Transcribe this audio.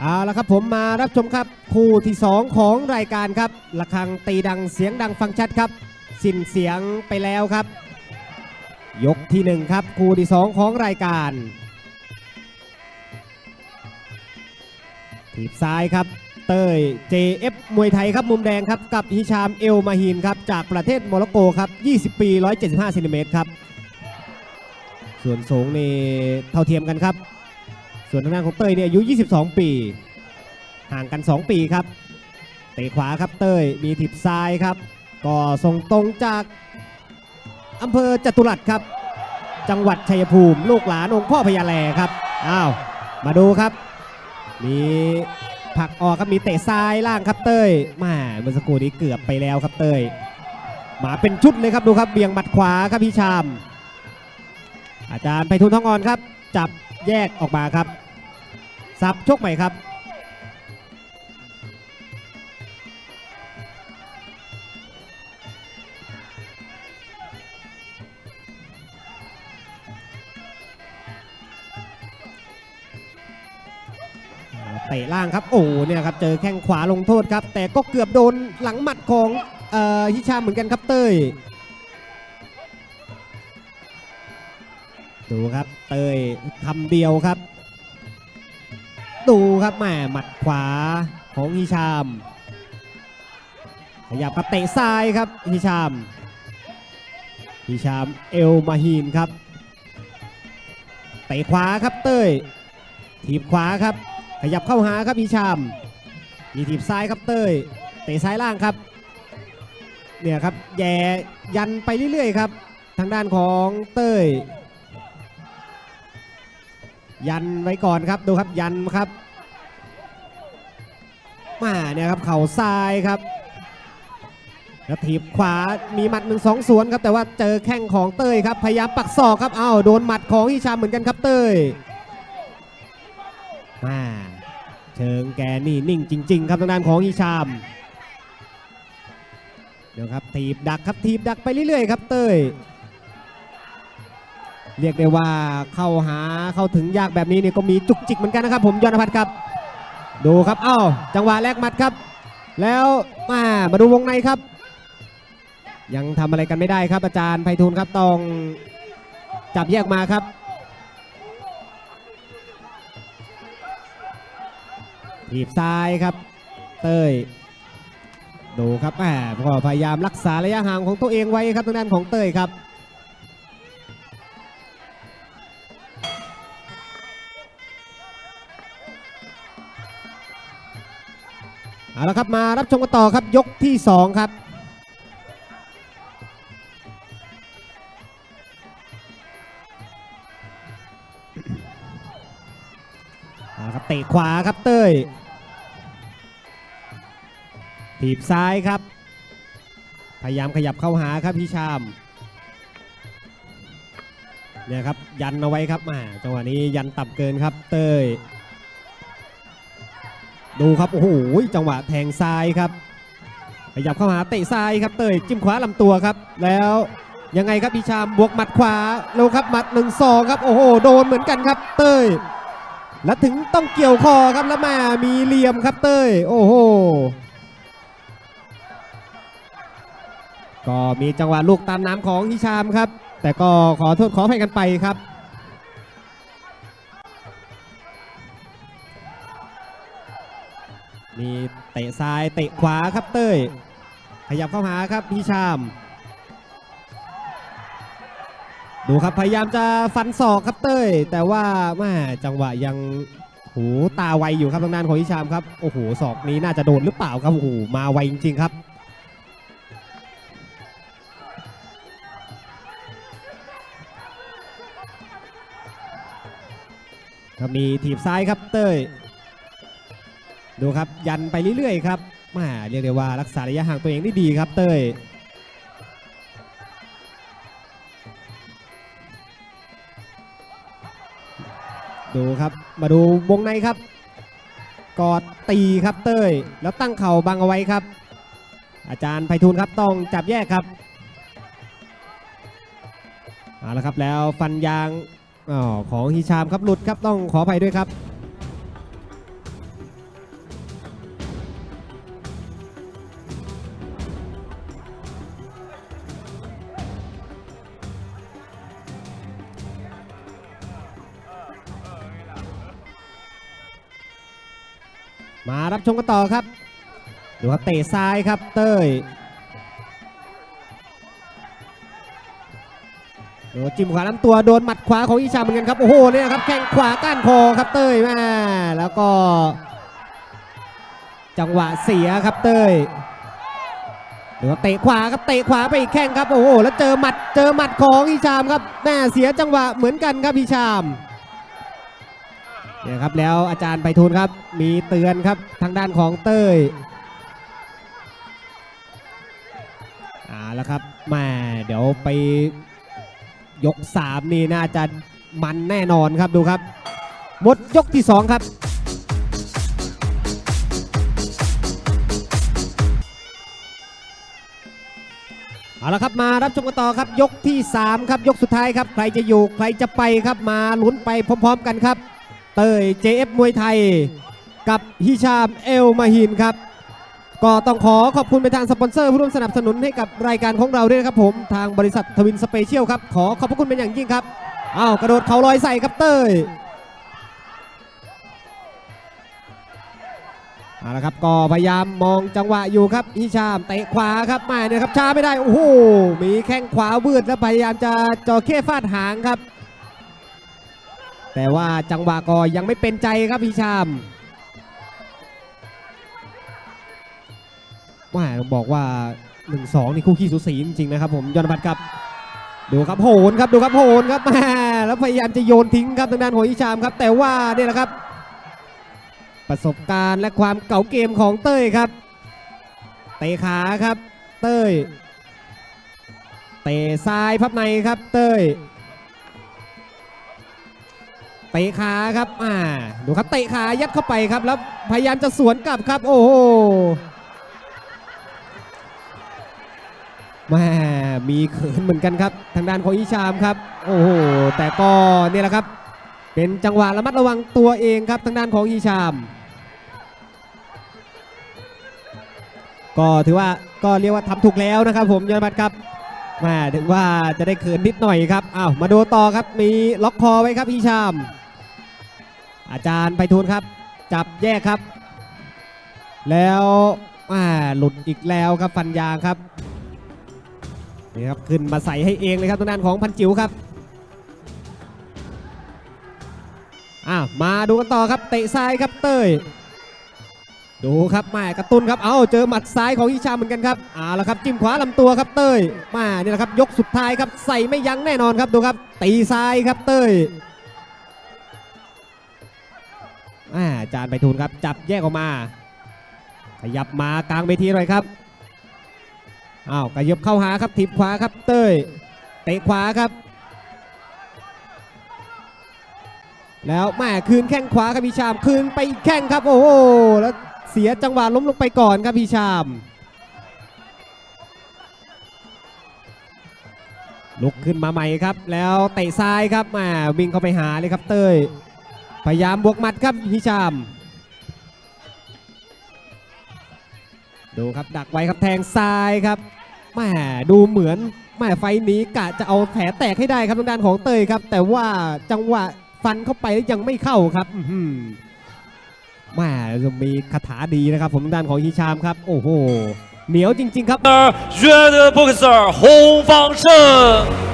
เอาละครับผมมารับชมครับคู่ที่ 2 ของรายการครับระฆังตีดังเสียงดังฟังชัดครับ สิ้นเสียงไปแล้วครับ ยกที่ 1 ครับ คู่ที่ 2 ของรายการถีบซ้ายครับ เต้ย JF มวยไทยครับมุมแดงครับ กับฮิชามเอลมาฮีนครับ จากประเทศโมร็อกโกครับ 20 ปี 175เซนติเมตรครับ ส่วนสูงนี่เท่าเทียมกันครับ ส่วนทางด้านของเต้ยเนี่ยอายุ 22 ปี ห่างกัน 2 ปีครับ เตะขวาครับเต้ย มีถีบซ้ายครับ ก็ส่งตรงจากอำเภอจตุรัสครับ จังหวัดชัยภูมิ ลูกหลานองค์พ่อพญาแลครับ อ้าว มาดูครับ มีผักออกครับ มีเตะซ้ายล่างครับเต้ยมาเมื่อสักครู่นี้เกือบไปแล้วครับเต้ย มาเป็นชุดเลยครับดูครับเบี่ยงหมัดขวาครับพี่ชาม อาจารย์ไพฑูรย์ทองอ่อนครับ จับแยกออกมาครับ สับชกใหม่ครับ เตะล่างครับ โอ้เนี่ยครับ เจอแข้งขวาลงโทษครับ แต่ก็เกือบโดนหลังหมัดของอ่อฮิชาเหมือนกันครับเต้ยดูครับเตยทำเดียวครับ ดูครับแหมหมัดขวาของฮิชาม ขยับกับเตะซ้ายครับฮิชามฮิชามเอลมาฮีนครับเตะขวาครับเต้ยถีบขวาครับ ขยับเข้าหาครับฮิชามมีถีบซ้ายครับเต้ยเตะซ้ายล่างครับเนี่ยครับแย่ยันไปเรื่อยๆครับ ทางด้านของเต้ย ยันไว้ก่อนครับดูครับยันครับมาเนี่ยครับเข่าซ้ายครับแล้วถีบขวามีหมัดหนึ่งสองสวนครับแต่ว่าเจอแข้งของเต้ยครับพยายามปักศอกครับอ้าวโดนหมัดของฮิชามเหมือนกันครับเต้ยมาเชิงแกนี่นิ่งจริง ๆ ครับทางด้านของฮิชามเดี๋ยวครับถีบดักครับถีบดักไปเรื่อยๆครับเต้ย เรียกได้ว่าเข้าหาเข้าถึงยากแบบนี้เนี่ยก็มีจุกจิกเหมือนกันนะครับ ผมยอนพัฒน์ครับ ดูครับเอ้าจังหวะแรกหมัดครับ แล้วมามาดูวงในครับ ยังทำอะไรกันไม่ได้ครับอาจารย์ไพฑูรย์ครับต้องจับแยกมาครับถีบซ้ายครับ เต้ยดูครับแหมก็พยายามรักษาระยะห่างของตัวเองไว้ครับทางด้านของเต้ยครับ ละครับมารับชมกันต่อครับยกที่ 2 ครับครับเตะขวาครับเต้ยถีบซ้ายครับ พยายามขยับเข้าหาครับพี่ชามเนี่ยครับยันเอาไว้ครับมาจังหวะนี้ยันต่ำเกินครับเต้ย ดูครับ โอ้โหจังหวะแทงซ้ายครับขยับเข้าหาเตะซ้ายครับเตยจิ้มขวาลำตัวครับ แล้วยังไงครับพี่ชามบวกหมัดขวาเร็วครับหมัดหนึ่งสองครับโอ้โหโดนเหมือนกันครับ เตยแล้วถึงต้องเกี่ยวคอครับแล้วมามีเหลี่ยมครับเตยโอ้โหก็มีจังหวะลูกตามน้ำของฮิชามครับ แต่ก็ขอโทษขออภัยกันไปครับ มีเตะซ้ายเตะขวาครับเต้ย ขยับเข้าหาครับพี่ชาม ดูครับพยายามจะฟันศอกครับเต้ย แต่ว่าแม่จังหวะยังหูตาไวอยู่ครับทางด้านของพี่ชามครับโอ้โหศอกนี้น่าจะโดนหรือเปล่าครับโอ้โหมาไวจริงๆครับก็มีถีบซ้ายครับเต้ย ดูครับยันไปเรื่อยๆครับแมาเรียกได้ว่ารักษาระยะห่างตัวเองได้ดีครับเต้ยดูครับมาดูวงในครับ กอดตีครับเต้ย แล้วตั้งเข่าบังเอาไว้ครับ อาจารย์ไพฑูรย์ครับต้องจับแยกครับเอาละครับแล้วฟันยางออของฮิชามครับหลุดครับต้องขออภัยด้วยครับ มารับชมกันต่อครับ ดูครับเตะซ้ายครับเต้ยดูจิ้มขวาลำตัวโดนหมัดขวาของอิชามเหมือนกันครับโอ้โหเนี่ยครับแข้งขวาก้านคอครับเต้ยแม่แล้วก็ จังหวะเสียครับเต้ยดูครับเตะขวาครับเตะขวาไปอีกแข้งครับโอ้โหแล้วเจอหมัดเจอหมัดของอิชามครับแม่เสียจังหวะเหมือนกันครับอิชาม เนี่ยครับแล้วอาจารย์ไปทูลครับ มีเตือนครับทางด้านของเต้ยอ่าแล้วครับแม่เดี๋ยวไปยก 3 นี่น่าจะมันแน่นอนครับดูครับ หมดยกที่ 2 ครับเอาละครับมารับชมกันต่อครับยกที่ 3 ครับยกสุดท้ายครับ ใครจะอยู่ใครจะไปครับมาลุ้นไปพร้อม ๆ กันครับ เตย JF มวยไทย กับฮิชามเอลมาฮินครับ ก็ต้องขอขอบคุณไปทางสปอนเซอร์ผู้ร่วมสนับสนุนให้กับรายการของเราด้วยนะครับผมทางบริษัททวินสเปเชียลครับ ขอขอบพระคุณเป็นอย่างยิ่งครับอ้าวกระโดดเข่าลอยใส่ครับเต้ยเอาละครับก็พยายามมองจังหวะอยู่ครับฮิชามเตะขวาครับมาเนี่ยครับช้าไม่ได้โอ้โหมีแข้งขวาวืดแล้วพยายามจะจ่อเข้ฟาดหางครับ แต่ว่าจังหวะก็ยังไม่เป็นใจครับพี่ชามว่าบอกว่า 1-2 นี่คู่ขี้สูสีจริงๆนะครับผมยอนบัตครับดูครับโหนครับดูครับโหนครับแม่แล้วพยายามจะโยนทิ้งครับทางด้านของอิชามครับ แต่ว่าเนี่ยแหละครับ ประสบการณ์และความเก่าเกมของเต้ยครับเตะขาครับ เต้ยเตะซ้ายพับในครับเต้ย ตะขาครับอ่าดูครับเตะขายัดเข้าไปครับแล้วพยายามจะสวนกลับครับ โอ้โหแม่มีเขินเหมือนกันครับ ทางด้านของอิชามครับ โอ้โหแต่ก็เนี่ยแหละครับ เป็นจังหวะระมัดระวังตัวเองครับ ทางด้านของอิชาม ก็ถือว่าก็เรียกว่าทำถูกแล้วนะครับ ผมยอดบัตรครับแม่ถึงว่าจะได้เขินนิดหน่อยครับ อ้าว มาดูต่อครับ มีล็อกคอไว้ครับอิชาม อาจารย์ไปทูลครับ จับแยกครับ แล้วอ่าหลุดอีกแล้วครับฟันยางครับนี่ครับขึ้นมาใส่ให้เองเลยครับทางด้นของพันจิ๋วครับอ้าวมาดูกันต่อครับเตะซ้ายครับเต้ยดูครับแม่กระตุ้นครับเอาเจอหมัดซ้ายของอิชาเหมือนกันครับเอาละครับจิ้มขวาลำตัวครับเต้ยมานี่แหละครับยกสุดท้ายครับใส่ไม่ยั้งแน่นอนครับดูครับตีซ้ายครับเต้ย อ่าจารย์ไปทูลครับ จับแยกออกมา ขยับมากลางเวทีหน่อยครับอ้าวขยับเข้าหาครับถีบขวาครับเต้ยเตะขวาครับ แล้วแม่คืนแข้งขวาครับพี่ชามคืนไปแข้งครับ โอ้โหแล้วเสียจังหวะล้มลงไปก่อนครับพี่ชามลุกขึ้นมาใหม่ครับ แล้วเตะซ้ายครับมาวิ่งเข้าไปหาเลยครับเต้ย พยายามบวกหมัดครับฮิชาม ดูครับดักไว้ครับแทงซ้ายครับแม่ดูเหมือนแม่ไฟนี้กะจะเอาแผลแตกให้ได้ครับทางด้านของเตยครับ แต่ว่าจังหวะฟันเข้าไปยังไม่เข้าครับแม่จะมีคาถาดีนะครับ ผมด้านของฮิชามครับ โอ้โหเหนียวจริง ๆ ครับเจอโปรเกเซอร์ฮงฟังเชิง